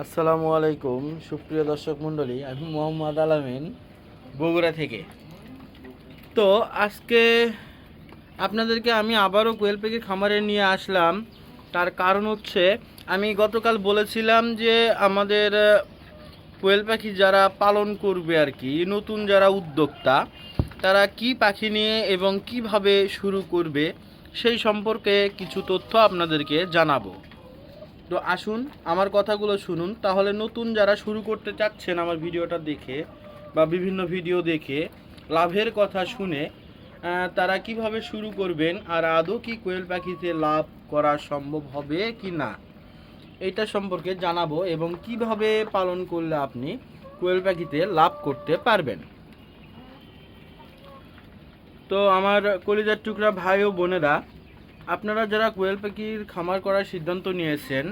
আসসালামু আলাইকুম, সুপ্রিয় দর্শক মণ্ডলী, আমি মোহাম্মদ আলামিন বগুড়া থেকে। তো আজকে আপনাদেরকে আমি আবারও কোয়েল পাখি খামারে নিয়ে আসলাম। তার কারণ হচ্ছে, আমি গতকাল বলেছিলাম যে আমাদের কোয়েল পাখি যারা পালন করবে আর কি, নতুন যারা উদ্যোক্তা, তারা কি পাখি নিয়ে এবং কীভাবে শুরু করবে, সেই সম্পর্কে কিছু তথ্য আপনাদেরকে জানাব। তো আসুন, আমার কথাগুলো শুনুন। তাহলে নতুন যারা শুরু করতে চাচ্ছেন আমার ভিডিওটা দেখে বা বিভিন্ন ভিডিও দেখে, লাভের কথা শুনে তারা কীভাবে শুরু করবেন আর আদৌ কি কোয়েল পাখিতে লাভ করা সম্ভব হবে কি না, এটা সম্পর্কে জানাব এবং কীভাবে পালন করলে আপনি কোয়েল পাখিতে লাভ করতে পারবেন। তো আমার কলিজার টুকরা ভাই ও বোনেরা আপনারা যারা কোয়েল পাখির খামার করার সিদ্ধান্ত নিয়েছেন,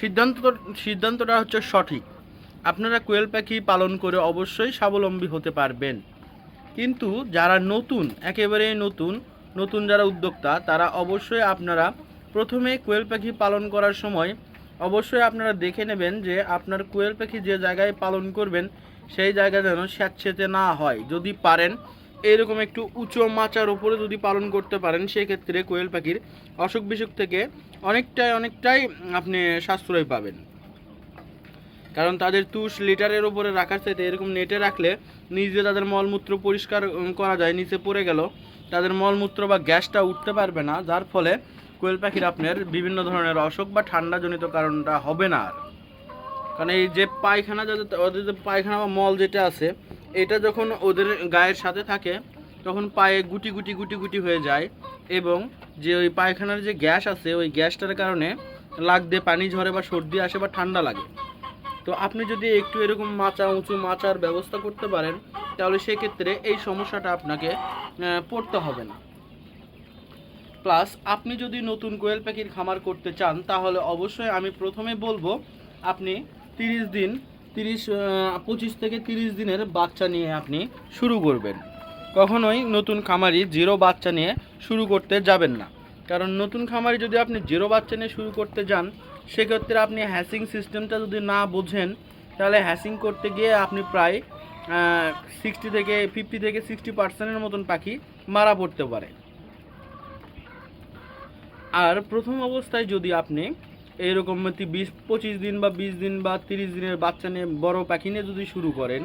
সিদ্ধান্ত, সিদ্ধান্তটা হচ্ছে সঠিক। আপনারা কোয়েল পাখি পালন করে অবশ্যই স্বাবলম্বী হতে পারবেন। কিন্তু যারা নতুন, একেবারেই নতুন নতুন যারা উদ্যোক্তা, তারা অবশ্যই আপনারা প্রথমে কোয়েল পাখি পালন করার সময় অবশ্যই আপনারা দেখে নেবেন যে আপনার কোয়েল পাখি যে জায়গায় পালন করবেন, সেই জায়গা যেন স্যাঁতসেঁতে না হয়। যদি পারেন এরকম একটু উঁচু মাচার উপরে যদি পালন করতে পারেন, সেক্ষেত্রে কোয়েল পাখির অসুখ বিসুখ থেকে অনেকটাই অনেকটাই আপনি সাশ্রয় পাবেন। কারণ তাদের তুষ লিটারের উপরে রাখার চাইতে এরকম নেটে রাখলে নিজে তাদের মলমূত্র পরিষ্কার করা যায়, নিচে পড়ে গেল, তাদের মলমূত্র বা গ্যাসটা উঠতে পারবে না, যার ফলে কোয়েল পাখির আপনার বিভিন্ন ধরনের অসুখ বা ঠান্ডাজনিত কারণটা হবে না আর। কারণ এই যে পায়খানা, যাদের, ওদের যে পায়খানা বা মল যেটা আছে এটা যখন ওদের গায়ের সাথে থাকে, তখন পায়ে গুটি গুটি গুটি গুটি হয়ে যায় এবং যে ওই পায়খানার যে গ্যাস আছে, ওই গ্যাসটার কারণে লাগ দিয়ে পানি ঝরে বা সর্দি আসে বা ঠান্ডা লাগে। তো আপনি যদি একটু এরকম মাচা, উঁচু মাচার ব্যবস্থা করতে পারেন, তাহলে সেক্ষেত্রে এই সমস্যাটা আপনাকে পড়তে হবে না। প্লাস আপনি যদি নতুন কোয়েল পাখির খামার করতে চান, তাহলে অবশ্যই আমি প্রথমে বলব, আপনি তিরিশ দিন তিরিশ পঁচিশ থেকে তিরিশ দিনের বাচ্চা নিয়ে আপনি শুরু করবেন। কখনোই নতুন খামারি জিরো বাচ্চা নিয়ে শুরু করতে যাবেন না। কারণ নতুন খামারি যদি আপনি জিরো বাচ্চা নিয়ে শুরু করতে যান, সেক্ষেত্রে আপনি হ্যাসিং সিস্টেমটা যদি না বোঝেন, তাহলে হ্যাসিং করতে গিয়ে আপনি প্রায় সিক্সটি থেকে ফিফটি থেকে সিক্সটি পার্সেন্টের মতন পাখি মারা পড়তে পারে। আর প্রথম অবস্থায় যদি আপনি এইরকম বিশ, পঁচিশ দিন বা বিশ দিন বা তিরিশ দিনের বাচ্চা নিয়ে বড় পাখি নিয়ে যদি শুরু করেন,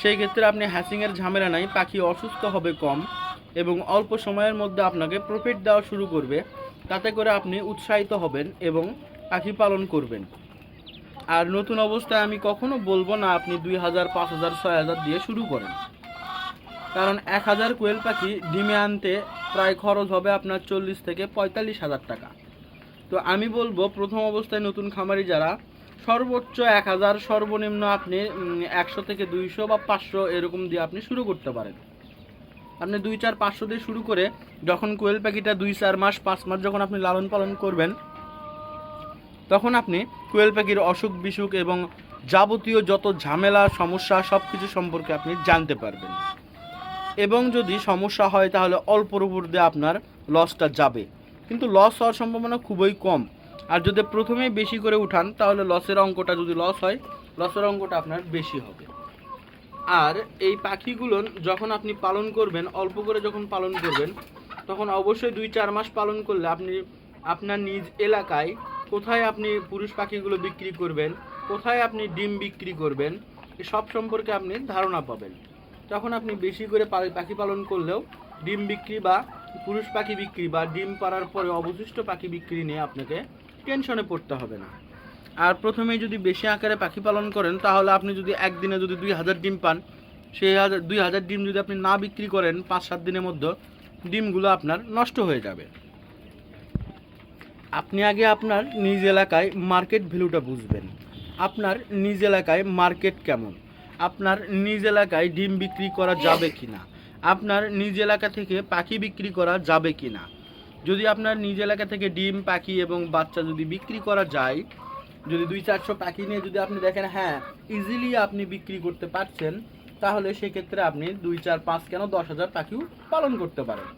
সেই ক্ষেত্রে আপনি হ্যাসিংয়ের ঝামেলা নাই, পাখি অসুস্থ হবে কম এবং অল্প সময়ের মধ্যে আপনাকে প্রফিট দেওয়া শুরু করবে। তাতে করে আপনি উৎসাহিত হবেন এবং পাখি পালন করবেন। আর নতুন অবস্থায় আমি কখনো বলব না আপনি দুই হাজার, পাঁচ হাজার, ছয় হাজার দিয়ে শুরু করেন। কারণ এক হাজার কোয়েল পাখি ডিমে আনতে প্রায় খরচ হবে আপনার চল্লিশ থেকে পঁয়তাল্লিশ হাজার টাকা। তো আমি বলব, প্রথম অবস্থায় নতুন খামারি যারা, সর্বোচ্চ এক হাজার, সর্বনিম্ন আপনি একশো থেকে দুইশো বা পাঁচশো এরকম দিয়ে আপনি শুরু করতে পারেন। আপনি দুই, চার, পাঁচশো দিয়ে শুরু করে যখন কোয়েল পাখিটা দুই, চার মাস, পাঁচ মাস যখন আপনি লালন পালন করবেন, তখন আপনি কোয়েল পাখির অসুখ বিসুখ এবং যাবতীয় যত ঝামেলা, সমস্যা সব কিছু সম্পর্কে আপনি জানতে পারবেন। এবং যদি সমস্যা হয় তাহলে অল্পর উপর দিয়ে আপনার লসটা যাবে। কিন্তু লস হওয়ার সম্ভাবনা খুবই কম। আর যদি প্রথমেই বেশি করে উঠান, তাহলে লসের অঙ্কটা যদি লস হয় লসের অঙ্কটা আপনার বেশি হবে। আর এই পাখিগুলো যখন আপনি পালন করবেন, অল্প করে যখন পালন করবেন, তখন অবশ্যই দুই চার মাস পালন করলে আপনি, আপনার নিজ এলাকায় কোথায় আপনি পুরুষ পাখিগুলো বিক্রি করবেন, কোথায় আপনি ডিম বিক্রি করবেন সব সম্পর্কে আপনি ধারণা পাবেন। তখন আপনি বেশি করে পাখি পালন করলেও ডিম বিক্রি বা পুরুষ পাখি বিক্রি বা ডিম পাড়ার পরে অবশিষ্ট পাখি বিক্রি নিয়ে আপনাকে টেনশনে পড়তে হবে না। আর প্রথমেই যদি বেশি আকারে পাখি পালন করেন, তাহলে আপনি যদি একদিনে যদি দুই হাজার ডিম পান, সেই হাজার দুই হাজার ডিম যদি আপনি না বিক্রি করেন পাঁচ সাত দিনের মধ্যে, ডিমগুলো আপনার নষ্ট হয়ে যাবে। আপনি আগে আপনার নিজ এলাকায় মার্কেট ভ্যালুটা বুঝবেন। আপনার নিজ এলাকায় মার্কেট কেমন? আপনার নিজ এলাকায় ডিম বিক্রি করা যাবে কি না আপনার নিজ এলাকা থেকে পাখি বিক্রি করা যাবে কি না যদি আপনার নিজ এলাকা থেকে ডিম, পাখি এবং বাচ্চা যদি বিক্রি করা যায়, যদি দুই চারশো পাখি নিয়ে যদি আপনি দেখেন হ্যাঁ ইজিলি আপনি বিক্রি করতে পারছেন, তাহলে সেক্ষেত্রে আপনি দুই, চার, পাঁচ, কেন দশ হাজার পাখিও পালন করতে পারেন।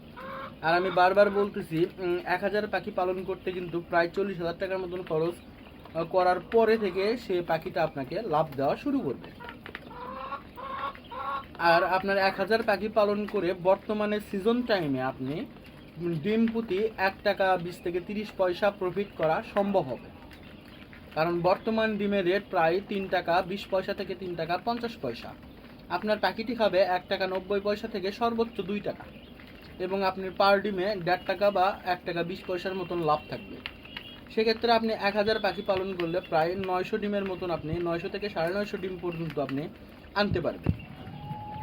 আর আমি বারবার বলতেছি এক হাজার পাখি পালন করতে কিন্তু প্রায় চল্লিশ হাজার টাকার মতন খরচ করার পরে থেকে সে পাখিটা আপনাকে লাভ দেওয়া শুরু করবে। আর আপনার এক হাজার পাখি পালন করে বর্তমানে সিজন টাইমে আপনি ডিম প্রতি এক টাকা বিশ থেকে তিরিশ পয়সা প্রফিট করা সম্ভব হবে। কারণ বর্তমান ডিমের রেট প্রায় তিন টাকা বিশ পয়সা থেকে তিন টাকা পঞ্চাশ পয়সা। আপনার পাখিটি খাবে এক টাকা নব্বই পয়সা থেকে সর্বোচ্চ দুই টাকা। এবং আপনি পার ডিমে দেড় টাকা বা এক টাকা বিশ পয়সার মতন লাভ থাকবে। সেক্ষেত্রে আপনি এক হাজার পাখি পালন করলে প্রায় নয়শো ডিমের মতন আপনি নয়শো থেকে সাড়ে নয়শো ডিম পর্যন্ত আপনি আনতে পারবেন।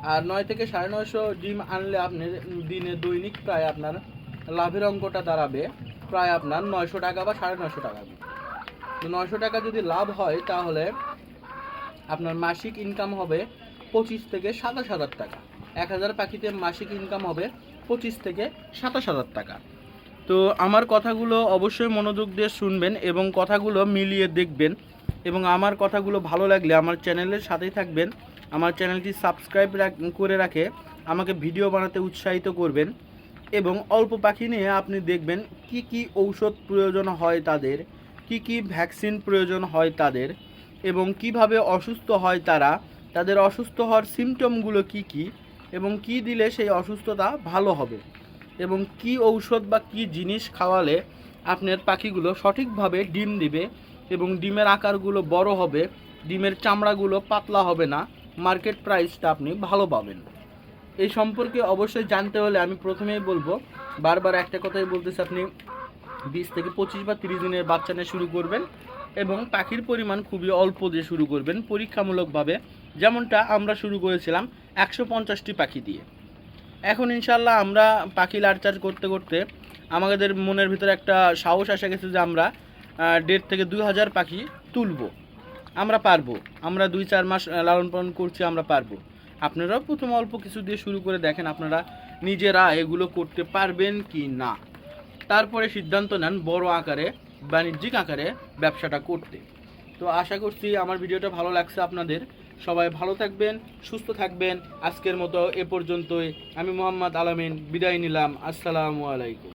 আর নয় থেকে সাড়ে নয়শো ডিম আনলে আপনি দিনে দৈনিক প্রায় আপনার লাভের অঙ্কটা দাঁড়াবে, প্রায় আপনার নয়শো টাকা বা সাড়ে নয়শো টাকা। তো নয়শো টাকা যদি লাভ হয়, তাহলে আপনার মাসিক ইনকাম হবে পঁচিশ থেকে সাতাশ হাজার টাকা। এক হাজার পাখিতে মাসিক ইনকাম হবে পঁচিশ থেকে সাতাশ হাজার টাকা। তো আমার কথাগুলো অবশ্যই মনোযোগ দিয়ে শুনবেন এবং কথাগুলো মিলিয়ে দেখবেন এবং আমার কথাগুলো ভালো লাগলে আমার চ্যানেলের সাথেই থাকবেন। আমার চ্যানেলটি সাবস্ক্রাইব করে রাখে, আমাকে ভিডিও বানাতে উৎসাহিত করবেন এবং অল্প পাখি নিয়ে আপনি দেখবেন কি কি ঔষধ প্রয়োজন হয় তাদের, কি কি ভ্যাকসিন প্রয়োজন হয় তাদের এবং কীভাবে অসুস্থ হয় তারা, তাদের অসুস্থ হওয়ার সিমটমগুলো কি কি এবং কি দিলে সেই অসুস্থতা ভালো হবে এবং কি ঔষধ বা কি জিনিস খাওয়ালে আপনার পাখিগুলো সঠিকভাবে ডিম দিবে এবং ডিমের আকারগুলো বড় হবে, ডিমের চামড়াগুলো পাতলা হবে না মার্কেট প্রাইসটা আপনি ভালো পাবেন। এই সম্পর্কে অবশ্যই জানতে হলে আমি প্রথমেই বলব, বারবার একটা কথাই বলতেছি আপনি, বিশ থেকে পঁচিশ বা তিরিশ দিনের বাচ্চা নিয়ে শুরু করবেন এবং পাখির পরিমাণ খুবই অল্প দিয়ে শুরু করবেন পরীক্ষামূলকভাবে। যেমনটা আমরা শুরু করেছিলাম একশো পঞ্চাশটি পাখি দিয়ে। এখন ইনশাল্লাহ আমরা পাখি লাড়চার করতে করতে আমাদের মনের ভিতরে একটা সাহস আসা গেছে যে আমরা দেড় থেকে দুই হাজার পাখি তুলবো। আমরা পারব। আমরা দুই চার মাস লালন পালন করছি, আমরা পারব। আপনারাও প্রথম অল্প কিছু দিয়ে শুরু করে দেখেন আপনারা নিজেরা এগুলো করতে পারবেন কি না। তারপরে সিদ্ধান্ত নেন বড় আকারে, বাণিজ্যিক আকারে ব্যবসাটা করতে। তো আশা করছি আমার ভিডিওটা ভালো লাগছে আপনাদের। সবাই ভালো থাকবেন, সুস্থ থাকবেন। আজকের মতো এ পর্যন্তই। আমি মোহাম্মদ আলামিন, বিদায় নিলাম। আসসালামু আলাইকুম।